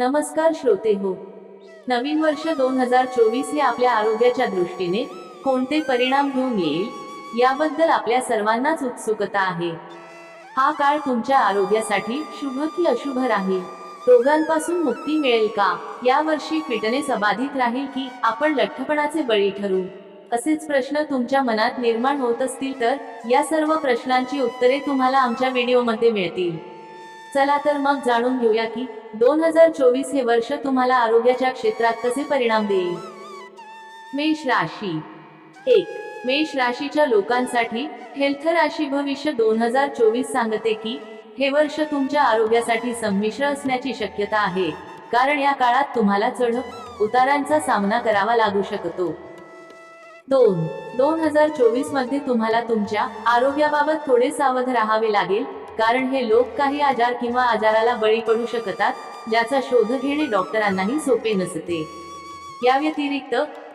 नमस्कार श्रोते हो. नवीन वर्ष दोन हजार चोवीस हे आपल्या आरोग्याच्या दृष्टीने कोणते परिणाम घेऊन येईल याबद्दल आपल्या सर्वांनाच उत्सुकता आहे. हा काळ तुमच्या आरोग्यासाठी शुभ की अशुभ राहील? रोगांपासून मुक्ती मिळेल का? या वर्षी फिटनेस अबाधित राहील की आपण लठ्ठपणाचे बळी ठरू? असेच प्रश्न तुमच्या मनात निर्माण होत असतील तर या सर्व प्रश्नांची उत्तरे तुम्हाला आमच्या व्हिडिओमध्ये मिळतील. चला तर मग जाणून घेऊया की दोन हजार चोवीस हे वर्ष तुम्हाला आरोग्याच्या क्षेत्रात कसे परिणाम देईल? मेष राशी. एक मेष राशीच्या लोकांसाठी हेल्थ राशी भविष्य दोन हजार चोवीस सांगते की हे वर्ष तुमच्या आरोग्यासाठी संमिश्र असण्याची शक्यता आहे कारण या काळात तुम्हाला चढ उतारांचा सामना करावा लागू शकतो. दोन दोन हजार चोवीसमध्ये तुम्हाला तुमच्या आरोग्याबाबत थोडे सावध राहावे लागेल कारण हे लोक काही आजार किंवा आजाराला बळी पडू शकतात ज्याचा शोध घेणे डॉक्टरांनाही सोपे नसते. या व्यतिरिक्त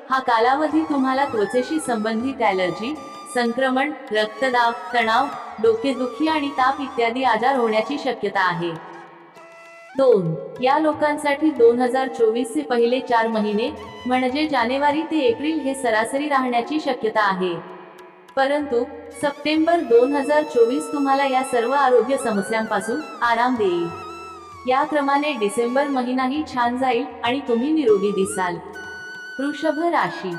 हा कालावधी तुम्हाला त्वचेशी संबंधित ॲलर्जी संक्रमण रक्तदाब तणाव डोकेदुखी आणि ताप इत्यादी आजार होण्याची शक्यता आहे. दोन या लोकांसाठी दोन हजार चोवीसचे पहिले चार महिने म्हणजे जानेवारी ते एप्रिल हे सरासरी राहण्याची शक्यता आहे. परंतु सप्टेंबर दोन हजार चोवीस तुम्हाला या सर्व आरोग्य समस्यांपासून आराम देईल. या क्रमाने डिसेंबर महिनाही छान जाईल आणि तुम्ही निरोगी दिसाल. वृषभ राशी.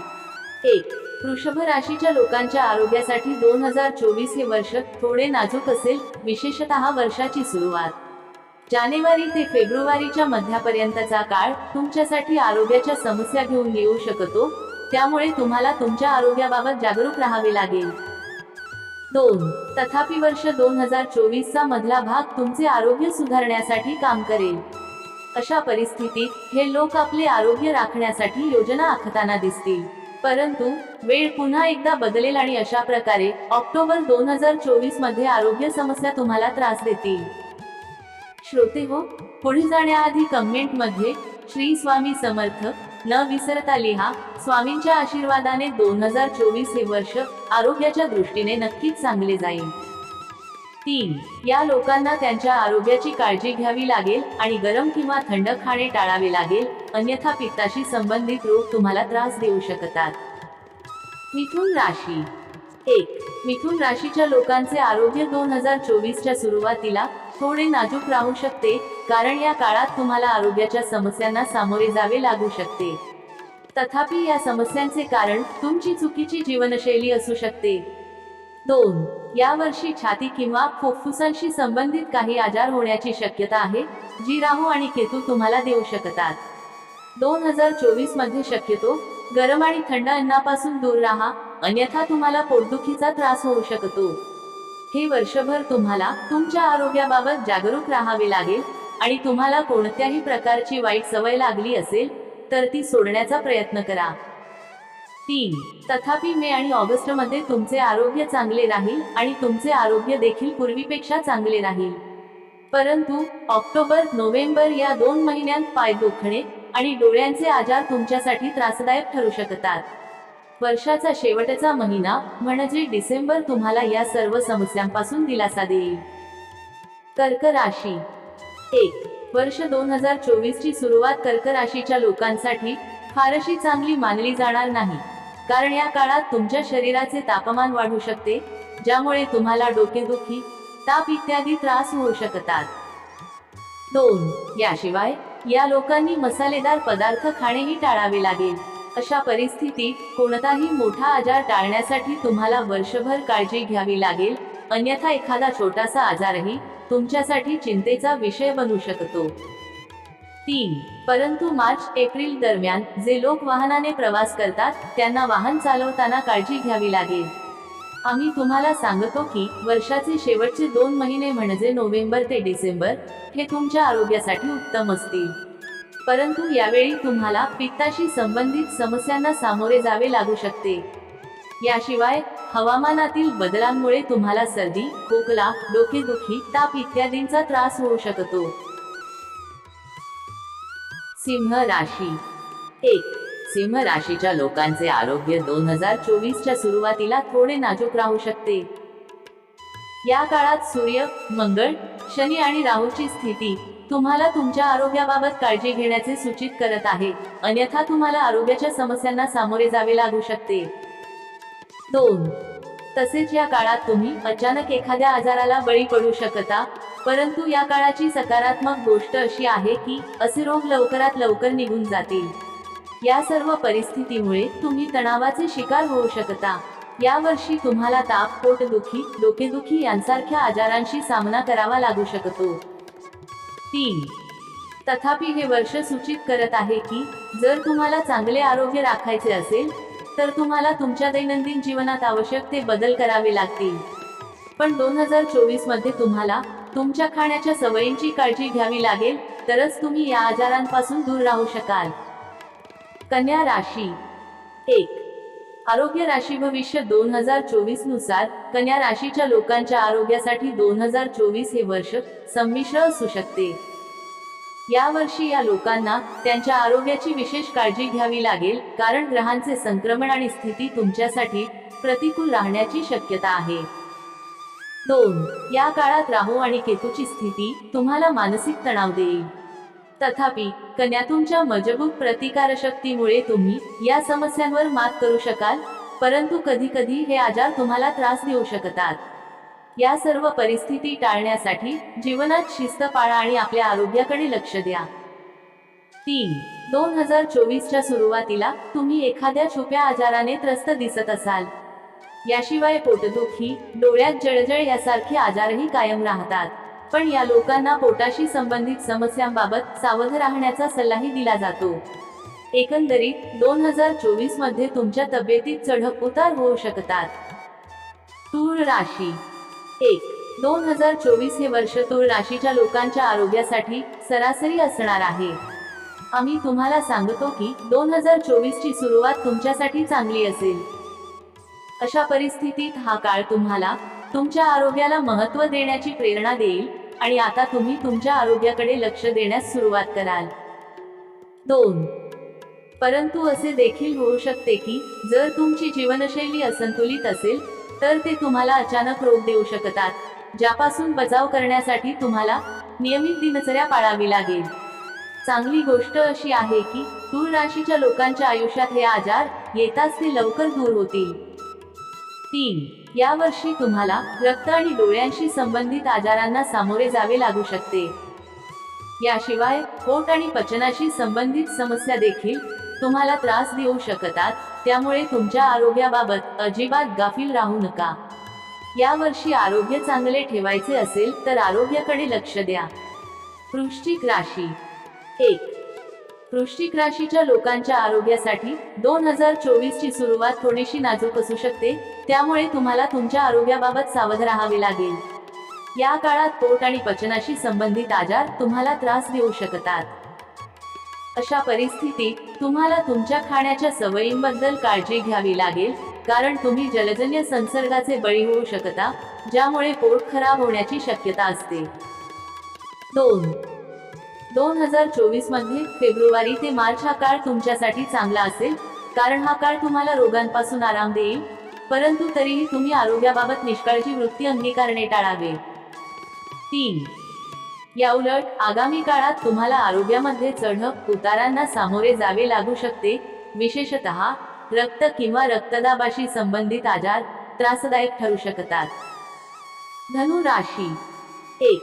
एक वृषभ राशीच्या लोकांच्या आरोग्यासाठी दोन हजार चोवीस हे वर्ष थोडे नाजूक असेल विशेषतः वर्षाची सुरुवात. जानेवारी ते फेब्रुवारीच्या मध्यापर्यंतचा काळ तुमच्यासाठी आरोग्याच्या समस्या घेऊन येऊ शकतो त्यामुळे तुम्हाला तुमच्या आरोग्याबाबत जागरूक राहावे लागेल. दोन तथापि वर्ष दोन हजार चोवीसचा मधला भाग तुमचे आरोग्य सुधारण्यासाठी काम करेल. अशा परिस्थितीत हे लोक आपले आरोग्य राखण्यासाठी योजना आखताना दिसतील. परंतु वेळ पुन्हा एकदा बदलेल आणि अशा प्रकारे ऑक्टोबर दोन हजार चोवीसमध्ये आरोग्य समस्या तुम्हाला त्रास देतील. श्रोते हो पुढे जाण्याआधी कमेंटमध्ये श्री स्वामी समर्थ न विसरता लिहा स्वामींच्या आशीर्वादाने दोन हजार चोवीस हे वर्ष आरोग्याच्या दृष्टीने नक्कीच चांगले जाईल. तीन या लोकांना त्यांच्या आरोग्याची काळजी घ्यावी लागेल आणि गरम किंवा थंड खाणे टाळावे लागेल अन्यथा पित्ताशी संबंधित रोग तुम्हाला त्रास देऊ शकतात. मिथुन राशी. एक मिथुन राशीच्या लोकांचे आरोग्य दोन हजार चोवीसच्या सुरुवातीला थोडे नाजूक राहू शकते कारण या काळात तुम्हाला आरोग्याच्या समस्यांना सामोरे जावे लागू शकते. तथापि या समस्यांचे कारण तुमची चुकीची जीवनशैली असू शकते. दोन यावर्षी छाती किंवा फुफ्फुसांशी संबंधित काही आजार होण्याची शक्यता आहे जी राहू आणि केतू तुम्हाला देऊ शकतात. दोन हजार चोवीसमध्ये शक्यतो गरम आणि थंड अन्नापासून दूर राहा अन्यथा तुम्हाला पोटदुखीचा त्रास होऊ शकतो. हे वर्षभर तुम्हाला तुमच्या आरोग्याबाबत जागरूक राहावे लागेल आणि तुम्हाला कोणत्याही प्रकारची वाईट सवय लागली असेल तर ती सोडण्याचा प्रयत्न करा. तीन तथापि मे आणि ऑगस्टमध्ये तुमचे आरोग्य चांगले राहील आणि तुमचे आरोग्य देखील पूर्वीपेक्षा चांगले राहील. परंतु ऑक्टोबर नोव्हेंबर या दोन महिन्यांत पाय दुखणे आणि डोळ्यांचे आजार तुमच्यासाठी त्रासदायक ठरू शकतात. वर्षाचा शेवटचा महिना म्हणजे डिसेंबर तुम्हाला या सर्व समस्यांपासून दिलासा देईल. कर्क राशी. एक. वर्ष दोन हजार चोवीस ची सुरुवात कर्क राशीच्या लोकांसाठी फारशी चांगली मानली जाणार नाही. कारण या काळात तुमच्या शरीराचे तापमान वाढू शकते ज्यामुळे तुम्हाला डोकेदुखी ताप इत्यादी त्रास होऊ शकतात. दोन. याशिवाय या लोकांनी मसालेदार पदार्थ खाणेही टाळावे लागेल. अशा परिस्थितीत कोणताही मोठा आजार टाळण्यासाठी तुम्हाला वर्षभर काळजी घ्यावी लागेल. अन्यथा एखादा छोटासा आजारही तुमच्यासाठी चिंतेचा विषय बनू शकतो. तीन. परंतु मार्च एप्रिल दरम्यान जे लोक वाहनाने प्रवास करतात त्यांना वाहन चालवताना काळजी घ्यावी लागेल. आम्ही तुम्हाला सांगतो की वर्षाचे शेवटचे दोन महिने म्हणजे नोव्हेंबर ते डिसेंबर हे तुमच्या आरोग्यासाठी उत्तम असतील. परंतु यावेळी तुम्हाला पित्ताशी संबंधित समस्यांना सामोरे जावे लागू शकते. याशिवाय हवामानातील बदलांमुळे तुम्हाला सर्दी खोकला डोकेदुखी ताप इत्यादींचा त्रास होऊ शकतो. सिंह राशी. एक सिंह राशीच्या लोकांचे आरोग्य दोन हजार चोवीसच्या सुरुवातीला थोडे नाजूक राहू शकते. या काळात सूर्य मंगळ शनी आणि राहूची स्थिती तुम्हाला तुमच्या आरोग्याबाबत काळजी घेण्याचे सूचित करत आहे. अन्यथा तुम्हाला आरोग्याच्या समस्यांना सामोरे जावे लागू शकते. दोन. तसेच या काळात तुम्ही अचानक एखाद्या आजाराला बळी पडू शकता परंतु या काळाची सकारात्मक गोष्ट अशी आहे की असे रोग लवकरात लवकर निघून जातील. या सर्व परिस्थितीमुळे तुम्ही तणावाचे शिकार होऊ शकता. या वर्षी तुम्हाला ताप पोटदुखी डोकेदुखी यांसारख्या आजारांशी सामना करावा लागू शकतो. तीन. तथापि हे वर्ष सूचित करत आहे की जर तुम्हाला चांगले आरोग्य राखायचे असेल तर तुम्हाला तुमच्या दैनंदिन जीवनात आवश्यक ते बदल करावे लागतील. पण दोन हजार चोवीसमध्ये तुम्हाला तुमच्या खाण्याच्या सवयींची काळजी घ्यावी लागेल तरच तुम्ही या आजारांपासून दूर राहू शकाल. कन्या राशी. एक. आरोग्य राशी भविष्य दोन हजार चोवीसनुसार कन्या राशीच्या लोकांच्या आरोग्यासाठी दोन हजार चोवीस हे वर्ष संमिश्र असू शकते. या वर्षी या लोकांना त्यांच्या आरोग्याची विशेष काळजी घ्यावी लागेल कारण ग्रहांचे संक्रमण आणि स्थिती तुमच्यासाठी प्रतिकूल राहण्याची शक्यता आहे. दोन या काळात राहू आणि केतूची स्थिती तुम्हाला मानसिक तणाव देईल. तथापि कन्या तुमच्या मजबूत प्रतिकारशक्तीमुळे तुम्ही या समस्यांवर मात करू शकाल परंतु कधी कधी हे आजार तुम्हाला त्रास देऊ शकतात. या सर्व परिस्थिती टाळण्यासाठी जीवनात शिस्त पाळा आणि आपल्या आरोग्याकडे लक्ष द्या. तीन दोन हजार चोवीसच्या सुरुवातीला तुम्ही एखाद्या छुप्या आजाराने त्रस्त दिसत असाल. याशिवाय पोटदुखी डोळ्यात जळजळ यासारखे आजारही कायम राहतात. पण या लोकांना पोटाशी संबंधित समस्यांबाबत सावध राहण्याचा सल्लाही दिला जातो. एकंदरीत दोन हजार चोवीसमध्ये तुमच्या तब्येतीत चढप उतार होऊ शकतात. तूळ राशी. एक दोन हजार चोवीस हे वर्ष तूळ राशीच्या लोकांच्या आरोग्यासाठी सरासरी असणार आहे. आम्ही तुम्हाला सांगतो की दोन हजार चोवीस ची सुरुवात तुमच्यासाठी चांगली असेल. अशा परिस्थितीत हा काळ तुम्हाला तुमच्या आरोग्याला महत्त्व देण्याची प्रेरणा देईल आणि आता तुम्ही तुमच्या आरोग्याकडे लक्ष देण्यास सुरुवात कराल. दोन. परंतु असे देखील होऊ शकते की जर तुमची जीवनशैली असंतुलित असेल तर ते तुम्हाला अचानक रोग देऊ शकतात ज्यापासून बचाव करण्यासाठी तुम्हाला नियमित दिनचर्या पाळावी लागेल. चांगली गोष्ट अशी आहे की तूळ राशीच्या लोकांच्या आयुष्यात हे आजार येताच ते लवकर दूर होतील. तीन. या वर्षी तुम्हाला रक्त आणि डोळ्यांशी संबंधित आजारांना सामोरे जावे लागू शकते. याशिवाय पोट आणि पचनाशी संबंधित समस्या देखील तुम्हाला त्रास देऊ शकतात. त्यामुळे तुमच्या आरोग्याबाबत अजिबात गाफील राहू नका. यावर्षी आरोग्य चांगले ठेवायचे असेल तर आरोग्याकडे लक्ष द्या. वृश्चिक राशी. एक. वृश्चिक राशीच्या लोकांच्या आरोग्यासाठी दोन हजार चोवीसची सुरुवात थोडीशी नाजूक असू शकते. त्यामुळे तुम्हाला तुमच्या आरोग्याबाबत सावध राहावे लागेल. या काळात पोट आणि पचनाशी संबंधित आजार तुम्हाला त्रास देऊ शकतात. अशा परिस्थितीत तुम्हाला तुमच्या खाण्याच्या सवयींबद्दल काळजी घ्यावी लागेल कारण तुम्ही जलजन्य संसर्गाचे बळी होऊ शकता ज्यामुळे पोट खराब होण्याची शक्यता असते. दोन. दोन हजार चोवीसमध्ये फेब्रुवारी ते मार्च हा काळ तुमच्यासाठी चांगला असेल कारण हा काळ तुम्हाला रोगांपासून आराम देईल परंतु तरीही तुम्ही आरोग्याबाबत निष्काळजी वृत्ती अंगीकारणे टाळावे. तीन. या उलट आगामी काळात तुम्हाला आरोग्यामध्ये चढप उतारांना सामोरे जावे लागू शकते. विशेषत रक्त किंवा रक्तदाबाशी संबंधित आजार त्रासदायक ठरू शकतात. धनु राशी. एक.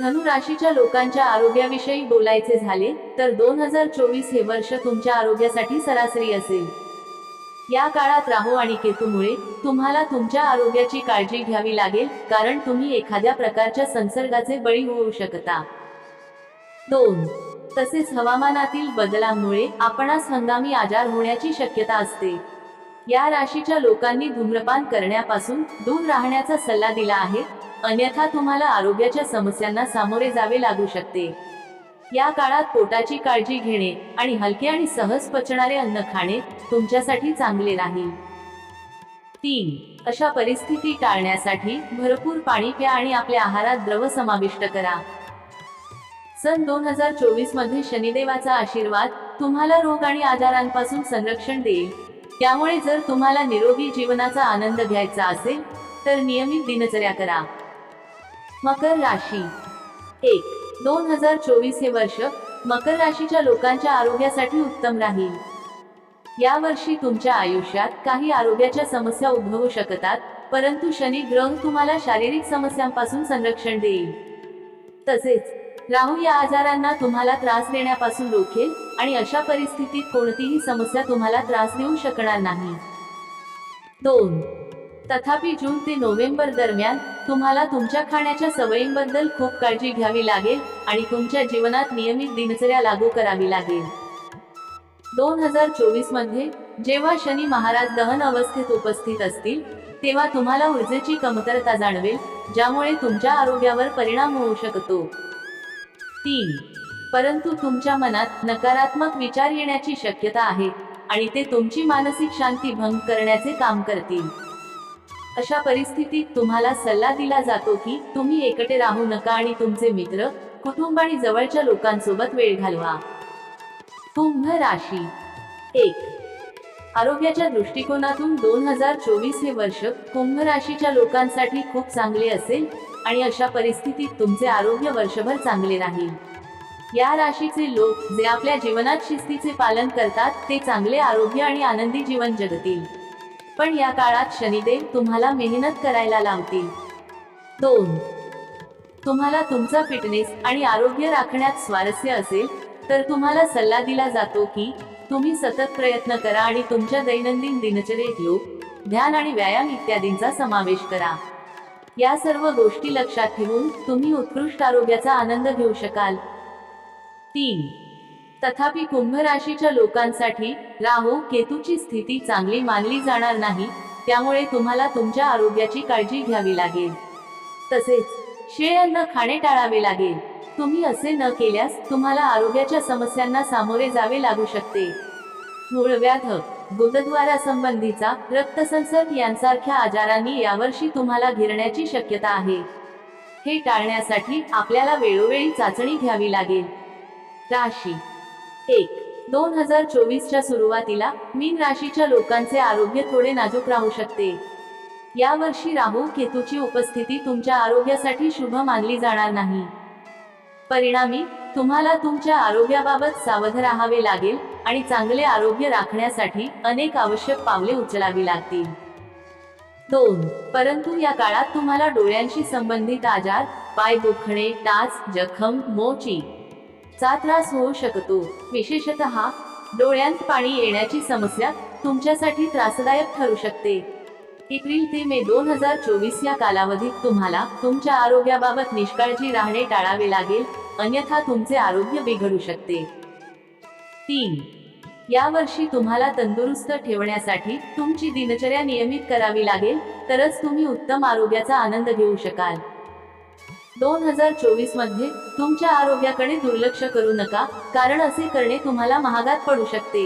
धनु राशीच्या लोकांच्या आरोग्याविषयी बोलायचे झाले तर दोन हजार चोवीस हे वर्ष तुमच्या आरोग्यासाठी सरासरी असेल. या काळात राहू आणि केतूमुळे तुम्हाला तुमच्या आरोग्याची काळजी घ्यावी लागेल कारण तुम्ही एखाद्या प्रकारच्या संसर्गाचे बळी होऊ शकता. दोन. तसेच हवामानातील बदलांमुळे आपणास हंगामी आजार होण्याची शक्यता असते. या राशीच्या लोकांनी धूम्रपान करण्यापासून दूर राहण्याचा सल्ला दिला आहे अन्यथा तुम्हाला आरोग्याच्या समस्यांना सामोरे जावे लागू शकते. या काळात पोटाची काळजी घेणे आणि हलके आणि सहज पचणारे अन्न खाणे तुमच्यासाठी चांगले राहील. तीन अशा परिस्थिती टाळण्यासाठी भरपूर पाणी प्या आणि आपल्या आहारात द्रव समाविष्ट करा. सन दोन हजार चोवीसमध्ये शनिदेवाचा आशीर्वाद तुम्हाला रोग आणि आजारांपासून संरक्षण देईल. त्यामुळे जर तुम्हाला निरोगी जीवनाचा आनंद घ्यायचा असेल तर नियमित दिनचर्या करा. मकर राशी. एक दोन हजार चोवीस हे वर्ष मकर राशीच्या लोकांच्या आरोग्यासाठी उत्तम राहील. या वर्षी तुमच्या आयुष्यात काही आरोग्याच्या समस्या उद्भवू शकतात परंतु शनी ग्रह तुम्हाला शारीरिक समस्यांपासून संरक्षण देईल. तसेच राहू या आजारांना तुम्हाला त्रास देण्यापासून रोखेल आणि अशा परिस्थितीत कोणतीही समस्या तुम्हाला त्रास देऊ शकणार नाही. दोन तथापि जून ते नोव्हेंबर दरम्यान तुम्हाला तुमच्या खाण्याच्या सवयींबद्दल खूप काळजी घ्यावी लागेल आणि तुमच्या जीवनात नियमित दिनचर्या लागू करावी लागेल. दोन हजार चोवीसमध्ये जेव्हा शनी महाराज दहन अवस्थेत उपस्थित असतील तेव्हा तुम्हाला ऊर्जेची कमतरता जाणवेल ज्यामुळे तुमच्या आरोग्यावर परिणाम होऊ शकतो. तीन. परंतु तुमच्या मनात नकारात्मक विचार येण्याची शक्यता आहे आणि ते तुमची मानसिक शांती भंग करण्याचे काम करतील. अशा परिस्थितीत तुम्हाला सल्ला दिला जातो की तुम्ही एकटे राहू नका आणि तुमचे मित्र कुटुंब आणि जवळच्या लोकांसोबत वेळ घालवा. कुंभ राशी. एक. आरोग्याच्या दृष्टिकोनातून दोन हजार चोवीस हे वर्ष कुंभ राशीच्या लोकांसाठी खूप चांगले असेल आणि अशा परिस्थितीत तुमचे आरोग्य वर्षभर चांगले राहील. या राशीचे लोक जे आपल्या जीवनात शिस्तीचे पालन करतात ते चांगले आरोग्य आणि आनंदी जीवन जगतील. पण या काळात शनिदेव तुम्हाला मेहनत करायला लावतील. दोन. तुम्हाला तुमचा फिटनेस आणि आरोग्य राखण्यात स्वारस्य असेल तर तुम्हाला सल्ला दिला जातो की तुम्ही सतत प्रयत्न करा आणि तुमच्या दैनंदिन दिनचर्येत योग ध्यान आणि व्यायाम इत्यादींचा समावेश करा. या सर्व गोष्टी लक्षात ठेवून तुम्ही उत्कृष्ट आरोग्याचा आनंद घेऊ शकाल. तीन. तथापि कुंभ राशीच्या लोकांसाठी राहू केतूची स्थिती चांगली मानली जाणार नाही त्यामुळे तुम्हाला तुमच्या आरोग्याची काळजी घ्यावी लागेल. तसेच शेळ अन्न खाणे टाळावे लागेल. तुम्ही असे न केल्यास तुम्हाला आरोग्याच्या समस्यांना सामोरे जावे लागू शकते. मूळव्याध गुदद्वारा संबंधीचा रक्तसंसर्ग यांसारख्या आजारांनी यावर्षी तुम्हाला घिरण्याची शक्यता आहे. हे टाळण्यासाठी आपल्याला वेळोवेळी चाचणी घ्यावी लागेल. राशी एक. दोन हजार चोवीसच्या सुरुवातीला मीन राशीच्या लोकांचे आरोग्य थोडे नाजूक राहू शकते. यावर्षी राहू केतूची उपस्थिती तुमच्या आरोग्यासाठी शुभ मानली जाणार नाही. परिणामी तुम्हाला तुमच्या आरोग्याबाबत सावध राहावे लागेल आणि चांगले आरोग्य राखण्यासाठी अनेक आवश्यक पावले उचलावी लागतील. दोन. परंतु या काळात तुम्हाला डोळ्यांशी संबंधित आजार पाय दुखणे टाच जखम मोची चा त्रास होऊ शकतो. विशेषतः डोळ्यांत पाणी येण्याची समस्या तुमच्यासाठी त्रासदायक ठरू शकते. एप्रिल ते मे दोन हजार चोवीस या कालावधीत तुम्हाला तुमच्या आरोग्याबाबत निष्काळजी राहणे टाळावे लागेल अन्यथा तुमचे आरोग्य बिघडू शकते. तीन. यावर्षी तुम्हाला तंदुरुस्त ठेवण्यासाठी तुमची दिनचर्या नियमित करावी लागेल तरच तुम्ही उत्तम आरोग्याचा आनंद घेऊ शकाल. दोन हजार चोवीसमध्ये तुमच्या आरोग्याकडे दुर्लक्ष करू नका कारण असे करणे तुम्हाला महागात पडू शकते.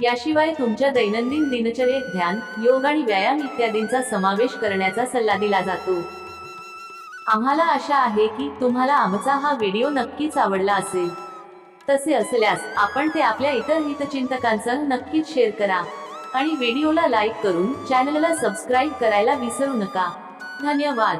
याशिवाय तुमच्या दैनंदिन दिनचर्येत ध्यान योग आणि व्यायाम इत्यादींचा समावेश करण्याचा सल्ला दिला जातो. आम्हाला आशा आहे की तुम्हाला आमचा हा व्हिडिओ नक्कीच आवडला असेल. तसे असल्यास आपण ते आपल्या इतर हितचिंतकांसह नक्कीच शेअर करा आणि व्हिडिओला लाईक करून चॅनलला सबस्क्राईब करायला विसरू नका. धन्यवाद.